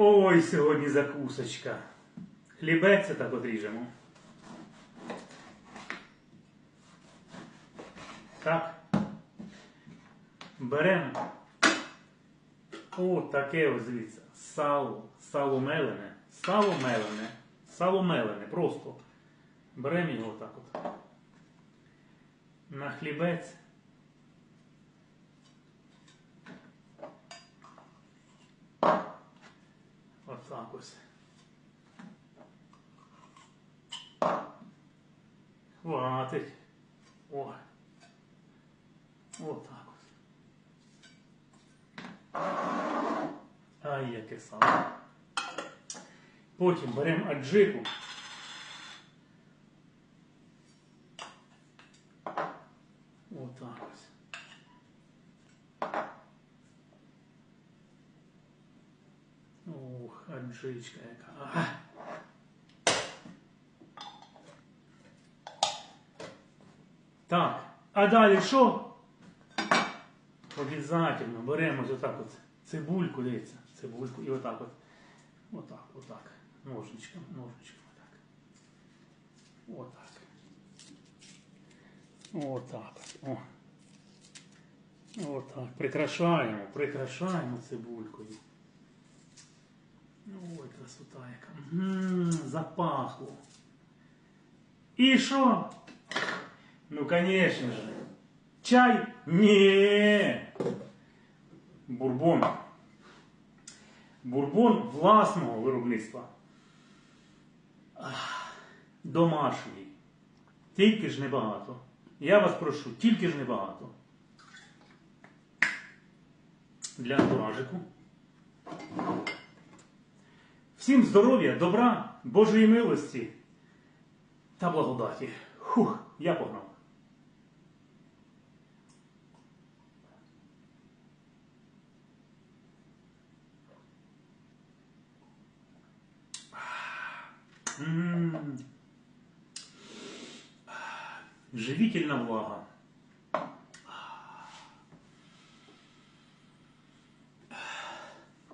Ой, сьогодні закусочка. Хлібець так отріжемо. Так. Беремо. О, таке ось дивіться. Сало. Сало мелене. Сало мелене. Сало мелене. Просто. Беремо його отак от. На хлібець. Отак ось. Хватить. О. Отак ось. Ай, яке саме. Потім беремо аджику. Отак ось. Ух, яка. Так, а далі що? Обязательно беремо ось отак от цибульку, дивіться, цибульку і отак от. Отак, отак. Ножничком, ножничком отак. Отак. Отак. О. Отак. Прикрашаємо, прикрашаємо цибулькою. Ой, красота яка. Ммм, запахло. І що? Ну, конечно же. Чай? Ні. Бурбон. Бурбон власного виробництва. Домашній. Тільки ж небагато. Я вас прошу, тільки ж небагато. Для антуражику. Всім здоров'я, добра, Божої милості та благодаті. Хух, я погнав. М. Живительна влага.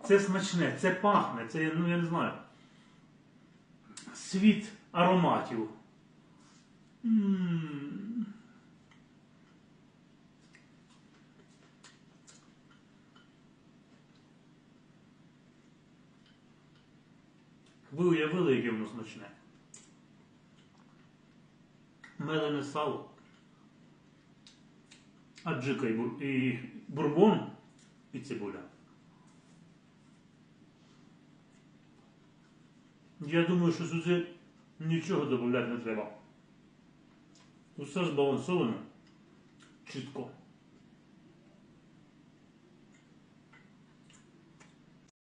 Це смачне, це пахне, це, ну я не знаю. Світ ароматів. Ви уявили, яке воно смачне. Мелене сало. Аджика і бурбон і цибуля. Я думаю, що сюди нічого додати не треба. Усе збалансовано чітко.